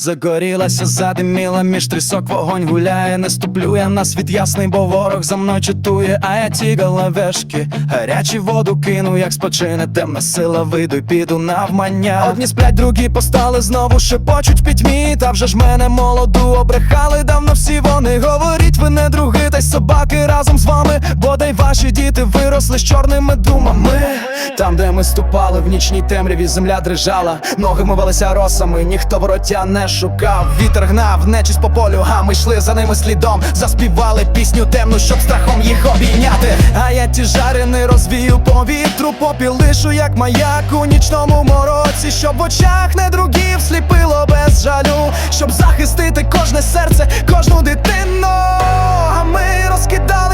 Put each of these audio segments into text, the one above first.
Загорілася, задиміла, між трісок вогонь гуляє, не ступлю я на світ ясний, бо ворог за мною читує, а я ті галавешки, гарячі воду кину, як спочине темна сила, вийду й піду навмання. Одні сплять, другі постали, знову шепочуть пітьмі. Та вже ж мене молоду обрехали, давно всі вони говорять, ви не други, та й собаки разом з вами. Бодай ваші діти виросли з чорними думами. Там, де ми ступали в нічній темряві, земля дрижала, ноги мивалися росами, ніхто вороття не шукав. Вітер гнав, нечість по полю, а ми йшли за ними слідом. Заспівали пісню темну, щоб страхом їх обійняти. А я ті жарини розвію по вітру, попіл лишу, як маяк у нічному мороці, щоб в очах не другів сліпило без жалю, щоб захистити кожне серце, кожну дитину. А ми розкидали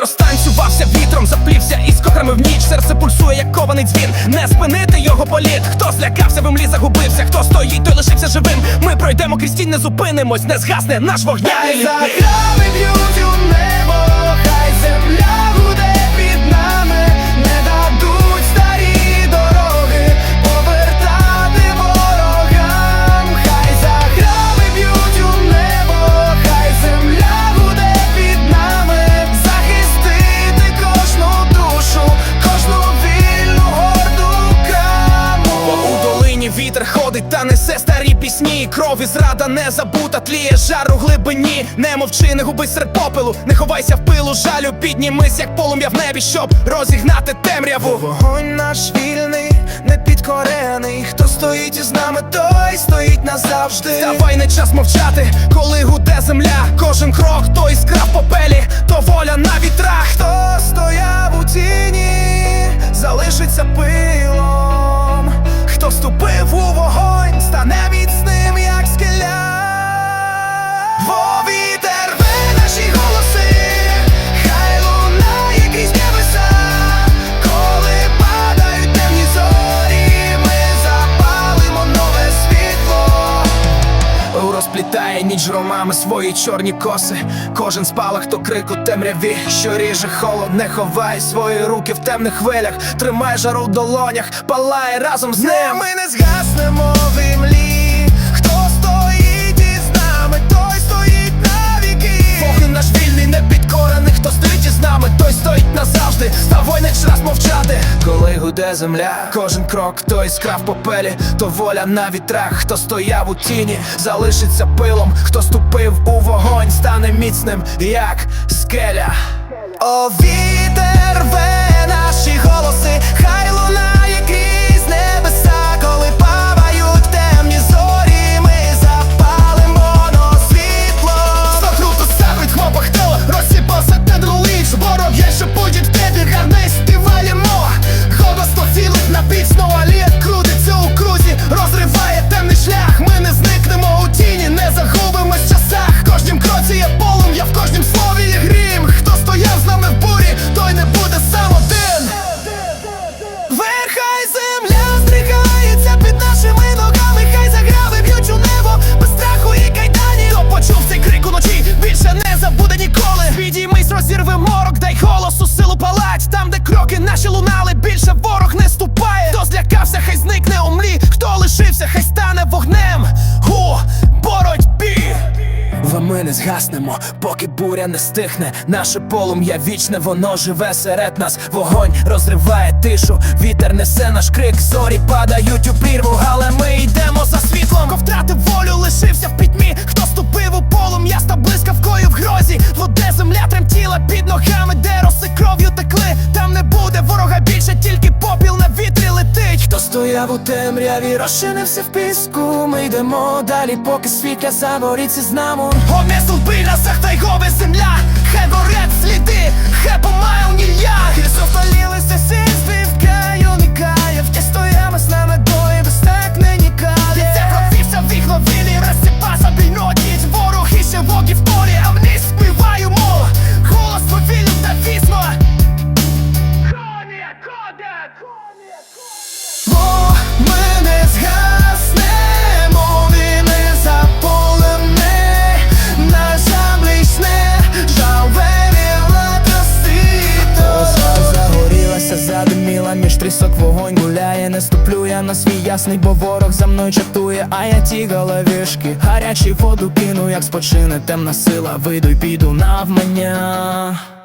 Розтанцювався вітром, заплівся із кохрами в ніч. Серце пульсує, як кований дзвін. Не спинити його політ. Хто злякався, в млі загубився, хто стоїть, той лишився живим. Ми пройдемо крізь тінь, не зупинимось, не згасне наш вогня. Заграви пісні. Кров і зрада не забута, тліє жар у глибині. Не мовчи, не губи серед попелу, не ховайся в пилу, жалю, піднімись, як полум'я в небі, щоб розігнати темряву. Вогонь наш вільний, не підкорений. Хто стоїть із нами, той стоїть назавжди. Давай не час мовчати, коли гуде земля. Кожен крок, то іскра в попелі, то воля на вітрах. Хто стояв у тіні, залишиться пилом. Розплітає ромами свої чорні коси. Кожен спалах то крик у темряві, що ріже холод, не ховай свої руки в темних хвилях, тримай жару в долонях, палає разом з ним. Ми не згаснемо в імлі. Коли земля, кожен крок, хто іскра в попелі, то воля на вітрах, хто стояв у тіні, залишиться пилом, хто ступив у вогонь, стане міцним, як скеля. О, вітер Кроки наші лунали, більше ворог не ступає. Хто злякався, хай зникне у млі. Хто лишився, хай стане вогнем. У боротьбі. Ми не згаснемо, поки буря не стихне. Наше полум'я вічне, воно живе серед нас. Вогонь розриває тишу, вітер несе наш крик, зорі падають у прірву, але ми йдемо за світлом. Хто втратив волю, лишився в пітьмі. Хто ступив у полум'я, став Стояв у темряві, розчинився в піску. Ми йдемо далі, поки світля заборіться з нами. Обмє столби на сахта й гоби земля, хай горять сліди, хай помаю нілья. Між трісок вогонь. Гуляє, не ступлю я на свій ясний, бо ворог за мною чатує, а я ті головішки, гарячі воду кину, як спочине темна сила, вийду й піду навмання.